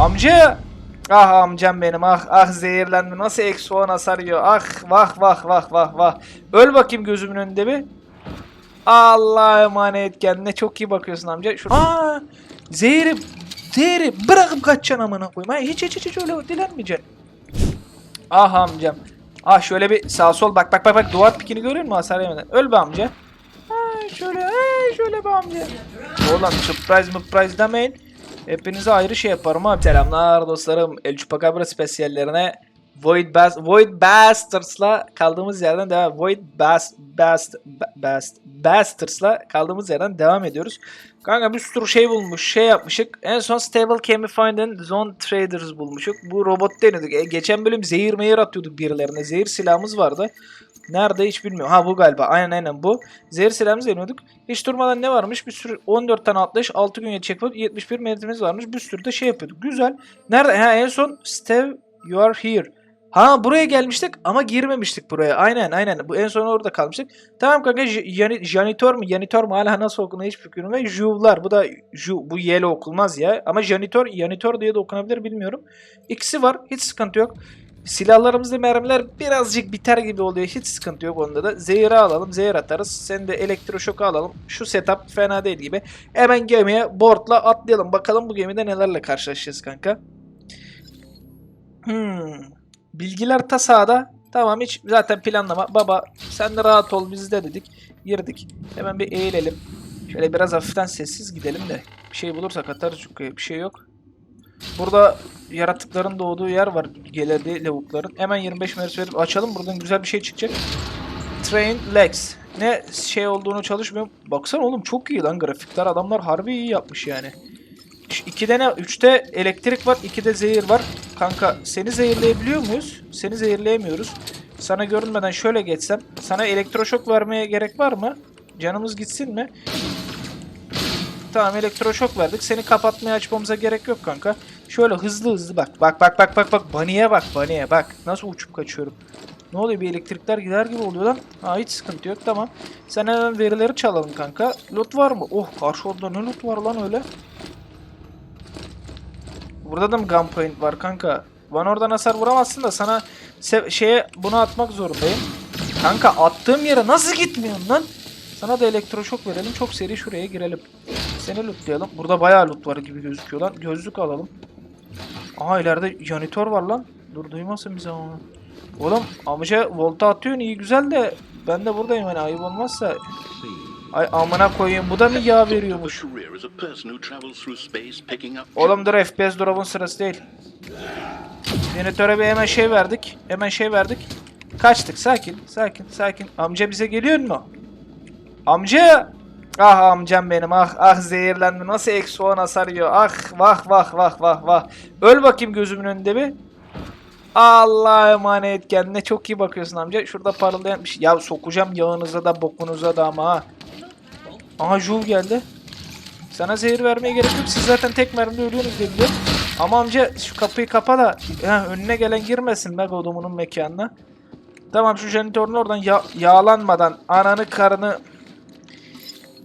Amca! Ah amcam benim. Ah ah zehirlendi. Nasıl eksi 10 hasar yiyor? Ah vah vah vah vah vah. Öl bakayım gözümün önünde bir. Allah'a emanet. Kendine çok iyi bakıyorsun amca. Şur Aa zehri zehri bırakıp kaçacaksın amına koyayım. Ha, hiç hiç hiç, hiç öyle dilenmeyeceksin. Ah amcam. Ah şöyle bir sağ sol bak bak bak bak duvar pikini görüyor musun? Hasar yemeden. Öl be amca. Ha şöyle ha, şöyle be amca. Oğlum surprise surprise demeyin Hepinize ayrı şey yaparım abi. Selamlar dostlarım. El Chupacabra spesiyallerine Void Bas Void Bastards'la kaldığımız yerden devam Void Bas Bast Bast Bastards'la kaldığımız yerden devam ediyoruz. Kanka bir sürü şey bulmuş, şey yapmışık. En son Stable Can Be Found in Zone Traders bulmuşuk. Bu robot deniyorduk. E, geçen bölüm zehir meyir atıyorduk birilerine. Zehir silahımız vardı. Nerede hiç bilmiyorum. Ha bu galiba. Aynen aynen bu. Zehir silahımızı deniyorduk. Hiç durmadan ne varmış? Bir sürü 14 tane atlayış, 6 gün checkpoint, 71 metremiz varmış. Bir sürü de şey yapıyorduk. Güzel. Nerede? Ha en son Steve you are here. Ha buraya gelmiştik ama girmemiştik buraya. Aynen aynen. Bu en son orada kalmıştık. Tamam kanka j- yani, janitor mu? Janitor mu? Hala nasıl okunuyor hiç fikrim yok. Juvlar. Bu da ju, bu yele okulmaz ya. Ama janitor, janitor diye de okunabilir bilmiyorum. İkisi var. Hiç sıkıntı yok. Silahlarımızda mermiler birazcık biter gibi oluyor. Hiç sıkıntı yok onda da. Zehir'i alalım. Zehir atarız. Sen de elektroşoku alalım. Şu setup fena değil gibi. Hemen gemiye boardla atlayalım. Bakalım bu gemide nelerle karşılaşacağız kanka. Hmm. Bilgiler ta sağda. Tamam hiç zaten planlama. Baba sen de rahat ol bizde dedik. Girdik. Hemen bir eğilelim. Şöyle biraz hafiften sessiz gidelim de. Bir şey bulursak atarız çünkü bir şey yok. Burada yaratıkların doğduğu yer var. Geledi lavukların. Hemen 25 metre verip açalım. Buradan güzel bir şey çıkacak. Train legs. Ne şey olduğunu çalışmıyor. Baksana oğlum çok iyi lan grafikler. Adamlar harbi iyi yapmış yani. Ş- İkide ne? Üçte elektrik var. ikide zehir var. Kanka seni zehirleyebiliyor muyuz? Seni zehirleyemiyoruz. Sana görünmeden şöyle geçsem. Sana elektroşok vermeye gerek var mı? Canımız gitsin mi? Tamam elektroşok verdik. Seni kapatmaya açmamıza gerek yok kanka. Şöyle hızlı hızlı bak. Bak bak bak bak bak. Bunny'e bak Bunny'e bak. Nasıl uçup kaçıyorum. Ne oluyor bir elektrikler gider gibi oluyor lan. Ha hiç sıkıntı yok tamam. Sen hemen verileri çalalım kanka. Loot var mı? Oh karşı odada ne loot var lan öyle. Burada da mı gunpoint var kanka? Bana oradan hasar vuramazsın da sana şeye bunu atmak zorundayım. Kanka attığım yere nasıl gitmiyorsun lan? Sana da elektroşok verelim. Çok seri şuraya girelim. Seni lootlayalım. Burada bayağı loot var gibi gözüküyor lan. Gözlük alalım. Aha ileride janitör var lan. Dur duymasın bize onu. Oğlum amca volta atıyorsun iyi güzel de ben de buradayım hani ayıp olmazsa. Ay amına koyayım bu da mı yağ veriyormuş? Oğlum dur FPS drop'un sırası değil. Jenitöre bir hemen şey verdik. Hemen şey verdik. Kaçtık sakin sakin sakin. Amca bize geliyor mu? Amca! Ah amcam benim ah ah zehirlendi nasıl eksi 10 hasar yiyor ah vah vah vah vah vah. Öl bakayım gözümün önünde bir. Allah'a emanet kendine çok iyi bakıyorsun amca. Şurada parıldayan bir şey. Ya sokacağım yağınıza da bokunuza da ama ha. Aha Jules geldi. Sana zehir vermeye gerek yok. Siz zaten tek mermide ölüyorsunuz biliyorum. Ama amca şu kapıyı kapa da ha, önüne gelen girmesin be kodumunun mekanına. Tamam şu janitörün oradan ya- yağlanmadan ananı karını...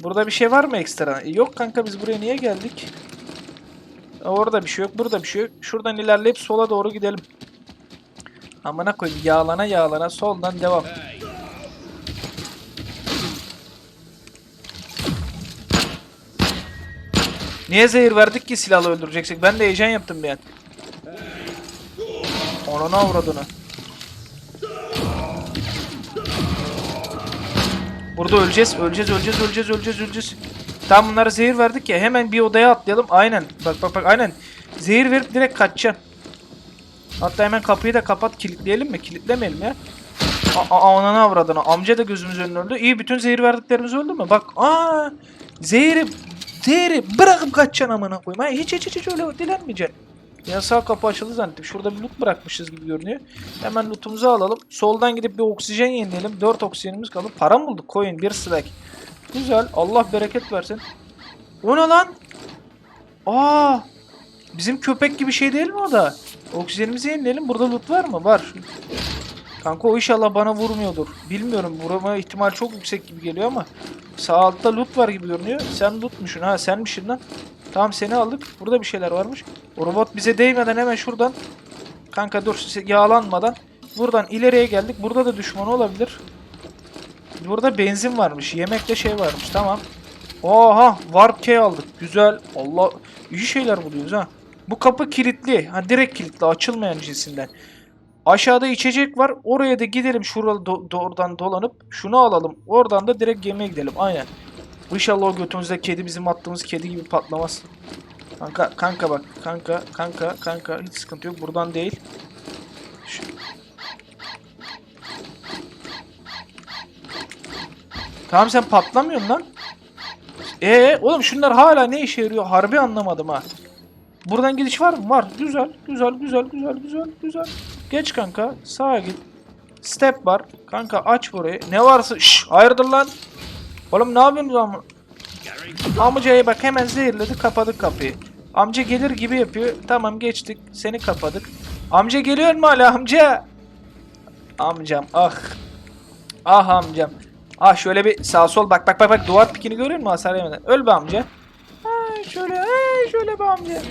Burada bir şey var mı ekstra? E, yok kanka biz buraya niye geldik? E, Orada bir şey yok. Burada bir şey yok. Şuradan ilerleyip sola doğru gidelim. Amına koyayım yağlana yağlana soldan devam. Niye zehir verdik ki silahla öldüreceksek? Ben de heyecan yaptım bir an. Onuna avradını. Burada öleceğiz, öleceğiz, öleceğiz, öleceğiz, öleceğiz, öleceğiz. Tam bunlara zehir verdik ya. Hemen bir odaya atlayalım. Aynen. Bak bak bak aynen. Zehir verip direkt kaçacaksın. Hatta hemen kapıyı da kapat kilitleyelim mi? Kilitlemeyelim ya. Aa, ananı avradını. Amca da gözümüz önüne öldü. İyi bütün zehir verdiklerimiz öldü mü? Bak aa zehri zehri bırakıp kaçacaksın amına koyayım. Ha, hiç hiç hiç, hiç öyle dilenmeyeceksin. Ya sağ kapı açıldı zannettim. Şurada bir loot bırakmışız gibi görünüyor. Hemen lootumuzu alalım. Soldan gidip bir oksijen yenileyelim. 4 oksijenimiz kaldı. Para mı bulduk? Coin bir stack. Güzel. Allah bereket versin. O ne lan? Aa! Bizim köpek gibi şey değil mi o da? Oksijenimizi yenileyelim. Burada loot var mı? Var. Kanka o inşallah bana vurmuyordur. Bilmiyorum. Vurma ihtimal çok yüksek gibi geliyor ama sağ altta loot var gibi görünüyor. Sen lootmuşsun ha senmişsin lan. Tamam seni aldık. Burada bir şeyler varmış. O robot bize değmeden hemen şuradan. Kanka dur yağlanmadan. Buradan ileriye geldik. Burada da düşman olabilir. Burada benzin varmış. Yemekte şey varmış. Tamam. Oha warp key aldık. Güzel. Allah iyi şeyler buluyoruz ha. Bu kapı kilitli. Ha direkt kilitli açılmayan cinsinden. Aşağıda içecek var. Oraya da gidelim şuradan do- doğrudan dolanıp şunu alalım. Oradan da direkt gemiye gidelim. Aynen. İnşallah o götümüzde kedi bizim attığımız kedi gibi patlamaz. Kanka kanka bak. Kanka kanka kanka hiç sıkıntı yok. Buradan değil. Şu- Tamam sen patlamıyorsun lan. Ee oğlum şunlar hala ne işe yarıyor? Harbi anlamadım ha. Buradan gidiş var mı? Var. Güzel, güzel, güzel, güzel, güzel, güzel. Geç kanka. Sağa git. Step var. Kanka aç burayı. Ne varsa... Şşş hayırdır lan? Oğlum ne yapıyorsunuz ama? Amcaya bak hemen zehirledi kapadık kapıyı. Amca gelir gibi yapıyor. Tamam geçtik. Seni kapadık. Amca geliyor mu hala amca? Amcam ah. Ah amcam. Ah şöyle bir sağ sol bak bak bak bak duvar pikini görüyor musun hasar yemeden? Öl be amca. Ha şöyle ha şöyle be amca.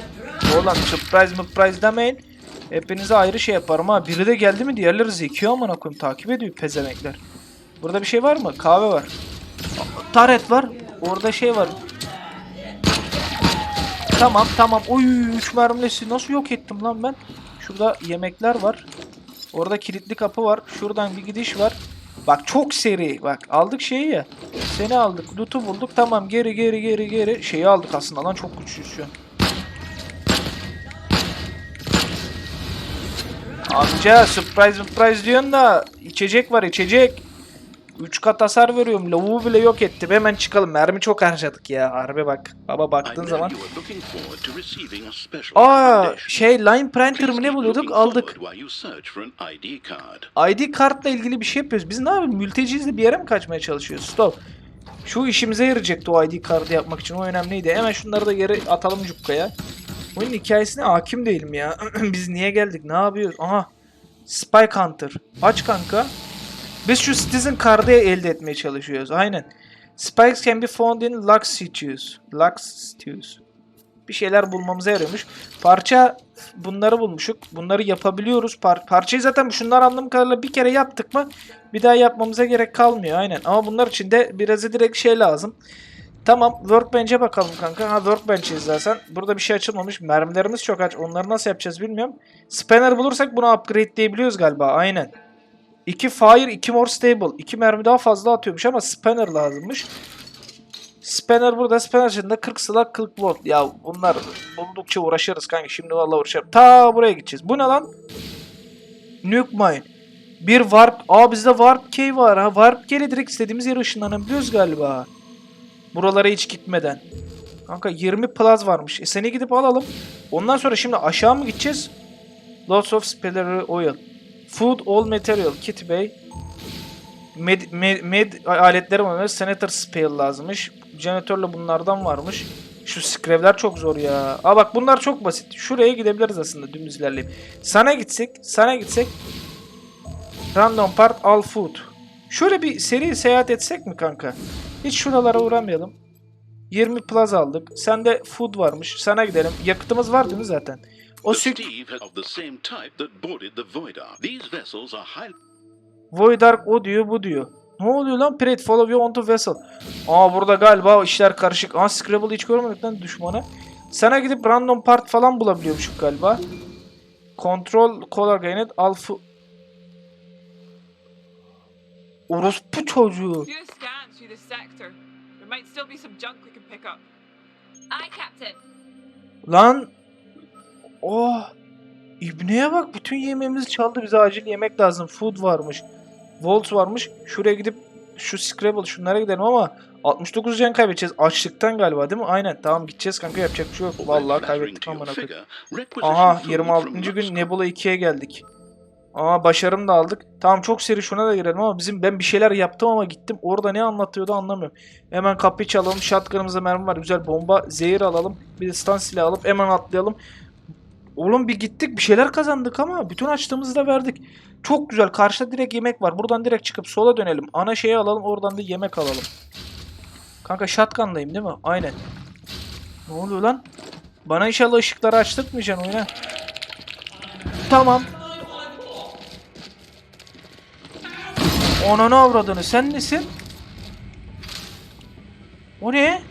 Oğlum surprise surprise demeyin. Hepinize ayrı şey yaparım ha. Biri de geldi mi diğerleri zeki amına koyayım takip ediyor pezemekler. Burada bir şey var mı? Kahve var. Taret var. Orada şey var. Tamam tamam. Oy 3 mermilesi nasıl yok ettim lan ben? Şurada yemekler var. Orada kilitli kapı var. Şuradan bir gidiş var. Bak çok seri. Bak aldık şeyi ya. Seni aldık. Loot'u bulduk. Tamam geri geri geri geri. Şeyi aldık aslında lan çok güçlüyüz şu an. Amca surprise surprise diyorsun da içecek var içecek. 3 kat hasar veriyorum. Lavuğu bile yok ettim. Hemen çıkalım. Mermi çok harcadık ya. Harbi bak. Baba baktığın zaman. Aa şey line printer mı ne buluyorduk? Aldık. ID kartla ilgili bir şey yapıyoruz. Biz ne yapıyoruz? Mülteciyiz de bir yere mi kaçmaya çalışıyoruz? Stop. Şu işimize yarayacaktı o ID kartı yapmak için. O önemliydi. Hemen şunları da geri atalım cukkaya. Oyunun hikayesine hakim değilim ya. Biz niye geldik? Ne yapıyoruz? Aha. Spy Hunter. Aç kanka. Biz şu Citizen kartı elde etmeye çalışıyoruz. Aynen. Spikes can be found in Lux Stews. Lux Stews. Bir şeyler bulmamıza yarıyormuş. Parça bunları bulmuşuk. Bunları yapabiliyoruz. Par parçayı zaten şunlar anladığım kadarıyla bir kere yaptık mı bir daha yapmamıza gerek kalmıyor aynen. Ama bunlar için de biraz direkt şey lazım. Tamam workbench'e bakalım kanka. Ha workbench'iz zaten. Burada bir şey açılmamış. Mermilerimiz çok aç. Onları nasıl yapacağız bilmiyorum. Spanner bulursak bunu upgrade diyebiliyoruz galiba. Aynen. 2 fire, 2 more stable. 2 mermi daha fazla atıyormuş ama spanner lazımmış. Spanner burada. Spanner içinde 40 slug 40 volt. Ya bunlar buldukça uğraşırız kanka. Şimdi vallahi uğraşırım. Ta buraya gideceğiz. Bu ne lan? Nuke mine. Bir warp. Aa bizde warp key var ha. Warp key ile direkt istediğimiz yere ışınlanabiliyoruz galiba. Buralara hiç gitmeden. Kanka 20 plus varmış. E seni gidip alalım. Ondan sonra şimdi aşağı mı gideceğiz? Lots of spellery oil. Food all material. Kitty Bey. Med, med, med aletleri var. Senator Spell lazımmış. Jeneratörle bunlardan varmış. Şu skrevler çok zor ya. Aa bak bunlar çok basit. Şuraya gidebiliriz aslında dümdüz ilerleyip. Sana gitsek, sana gitsek. Random part all food. Şöyle bir seri seyahat etsek mi kanka? Hiç şuralara uğramayalım. 20 plus aldık. Sende food varmış. Sana gidelim. Yakıtımız var değil mi zaten? O sük Steve has of the same type that boarded the Voidar. These vessels are highly Void Ark o diyor bu diyor. Ne oluyor lan? Pret follow you onto vessel. Aa burada galiba işler karışık. Aa Scrabble'ı hiç görmedik lan düşmanı. Sana gidip random part falan bulabiliyormuşuk galiba. Control color gained alfa... Orospu çocuğu. Through the sector. There might still be some junk we can pick up. Aye, Captain. Lan. Oh. İbneye bak bütün yemeğimizi çaldı. Bize acil yemek lazım. Food varmış. Volt varmış. Şuraya gidip şu Scrabble şunlara gidelim ama 69 can kaybedeceğiz. Açlıktan galiba değil mi? Aynen. Tamam gideceğiz kanka yapacak bir şey yok. Vallahi kaybettik amına koyayım. Aha 26. gün Nebula 2'ye geldik. Aa başarım da aldık. Tamam çok seri şuna da girelim ama bizim ben bir şeyler yaptım ama gittim. Orada ne anlatıyordu anlamıyorum. Hemen kapıyı çalalım. Shotgun'ımızda mermi var. Güzel bomba. Zehir alalım. Bir de stun silahı alıp hemen atlayalım. Oğlum bir gittik bir şeyler kazandık ama bütün açtığımızı da verdik. Çok güzel. Karşıda direkt yemek var. Buradan direkt çıkıp sola dönelim. Ana şeyi alalım. Oradan da yemek alalım. Kanka shotgun'dayım değil mi? Aynen. Ne oluyor lan? Bana inşallah ışıkları açtırtmayacaksın oyuna. Tamam. Ananı avradını sen nesin? O ne?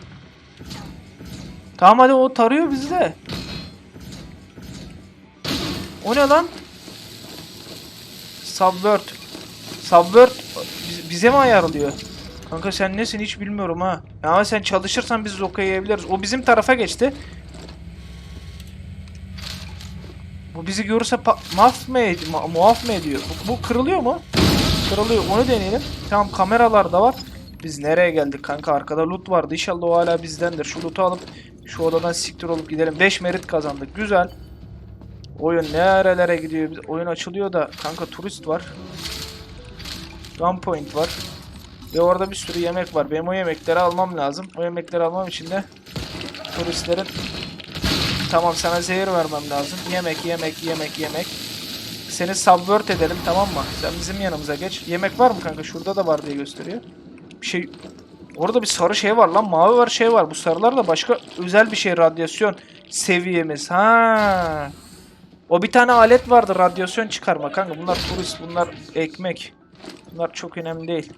Tamam hadi o tarıyor bizi de. O ne lan? Subvert. Subvert biz- bize mi ayarlıyor? Kanka sen nesin hiç bilmiyorum ha. Ya Ama sen çalışırsan biz Zoka'yı yiyebiliriz. O bizim tarafa geçti. Bu bizi görürse maf mı ed- ma- muaf mı ediyor? Bu, bu kırılıyor mu? Kırılıyor. Onu deneyelim. Tamam kameralar da var. Biz nereye geldik kanka? Arkada loot vardı. İnşallah o hala bizdendir. Şu loot'u alıp şu odadan siktir olup gidelim. 5 merit kazandık. Güzel. Oyun nerelere gidiyor? Oyun açılıyor da kanka turist var. Gunpoint var. Ve orada bir sürü yemek var. Benim o yemekleri almam lazım. O yemekleri almam için de turistlerin Tamam sana zehir vermem lazım. Yemek, yemek, yemek, yemek. Seni subvert edelim tamam mı? Sen bizim yanımıza geç. Yemek var mı kanka? Şurada da var diye gösteriyor. Bir şey... Orada bir sarı şey var lan. Mavi var şey var. Bu sarılar da başka özel bir şey. Radyasyon seviyemiz. Ha. O bir tane alet vardı. Radyasyon çıkarma kanka. Bunlar turist. Bunlar ekmek. Bunlar çok önemli değil.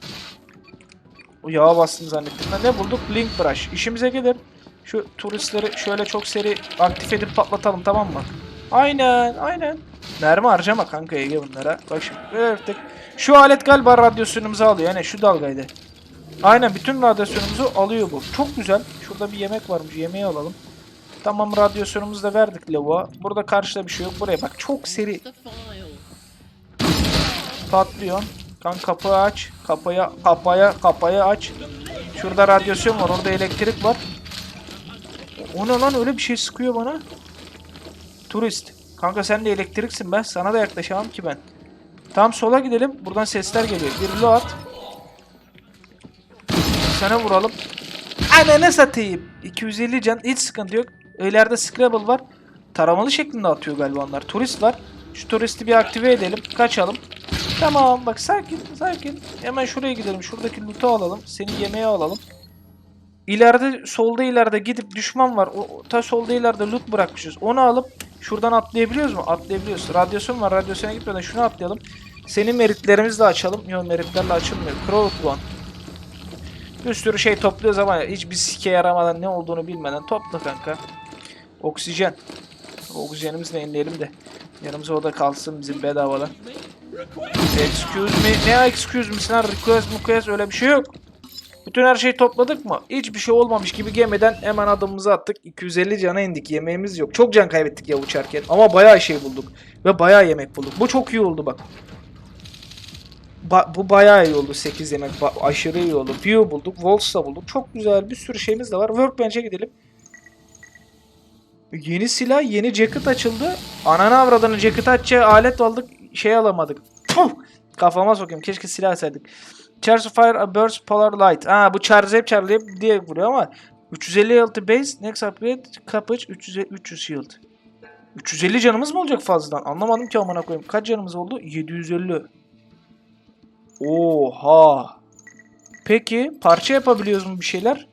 O yağa bastım zannettim. Ne bulduk? Blink brush. İşimize gelir. Şu turistleri şöyle çok seri aktif edip patlatalım tamam mı? Aynen aynen. Mermi harcama kanka Ege bunlara. Bak şimdi öğrettik. Şu alet galiba radyasyonumuzu alıyor. Yani şu dalgaydı. Aynen bütün radyasyonumuzu alıyor bu. Çok güzel. Şurada bir yemek varmış. Yemeği alalım. Tamam radyasyonumuzu da verdik lavuğa. Burada karşıda bir şey yok. Buraya bak çok seri patlıyor. Kan kapıyı aç. Kapıya kapaya kapayı aç. Şurada radyasyon var. Orada elektrik var. O ne lan öyle bir şey sıkıyor bana. Turist. Kanka sen de elektriksin ben. Sana da yaklaşamam ki ben. Tam sola gidelim. Buradan sesler geliyor. Bir lo. Sana vuralım. Ananı satayım. 250 can. Hiç sıkıntı yok. İleride Scrabble var. Taramalı şeklinde atıyor galiba onlar. Turist var. Şu turisti bir aktive edelim. Kaçalım. Tamam bak sakin sakin. Hemen şuraya gidelim. Şuradaki loot'u alalım. Seni yemeğe alalım. İleride solda ileride gidip düşman var. O, ta solda ileride loot bırakmışız. Onu alıp şuradan atlayabiliyoruz mu? Atlayabiliyoruz. Radyasyon var. Radyasyona gitmeden şunu atlayalım. Senin meritlerimizi de açalım. Yok meritlerle açılmıyor. Crowd One. Bir sürü şey topluyoruz ama hiçbir sike yaramadan ne olduğunu bilmeden topla kanka. Oksijen. Oksijenimizi de yenileyelim de. Yanımıza o da kalsın bizim bedavadan. Excuse me. Ne excuse me? Sen request request öyle bir şey yok. Bütün her şeyi topladık mı? Hiçbir şey olmamış gibi gemiden hemen adımımızı attık. 250 cana indik. Yemeğimiz yok. Çok can kaybettik ya uçarken. Ama bayağı şey bulduk. Ve bayağı yemek bulduk. Bu çok iyi oldu bak. Ba- bu bayağı iyi oldu 8 yemek. Ba- aşırı iyi oldu. View bulduk. Waltz da bulduk. Çok güzel. Bir sürü şeyimiz de var. Workbench'e gidelim. Yeni silah, yeni jacket açıldı. Ananı avradını jacket açacağı alet aldık. Şey alamadık. Puh! Kafama sokayım. Keşke silah alsaydık. Charge fire a burst polar light. Ha bu charge hep charge hep diye vuruyor ama 356 base next upgrade kapıç 300 300 shield. 350 canımız mı olacak fazladan? Anlamadım ki amına koyayım. Kaç canımız oldu? 750. Oha. Peki parça yapabiliyoruz mu bir şeyler?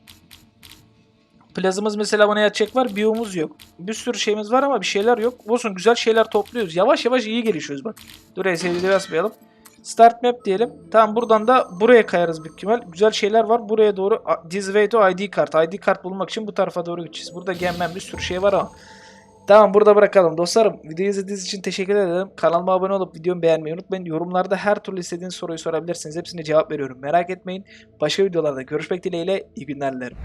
Plazımız mesela bana yatacak var. Biyomuz yok. Bir sürü şeyimiz var ama bir şeyler yok. Olsun güzel şeyler topluyoruz. Yavaş yavaş iyi gelişiyoruz bak. Dur SSD'de basmayalım. Start map diyelim. Tamam buradan da buraya kayarız büyük ihtimal. Güzel şeyler var. Buraya doğru this way to ID kart. ID kart bulmak için bu tarafa doğru gideceğiz. Burada gemmen bir sürü şey var ama. Tamam burada bırakalım. Dostlarım videoyu izlediğiniz için teşekkür ederim. Kanalıma abone olup videomu beğenmeyi unutmayın. Yorumlarda her türlü istediğiniz soruyu sorabilirsiniz. Hepsine cevap veriyorum. Merak etmeyin. Başka videolarda görüşmek dileğiyle. İyi günler dilerim.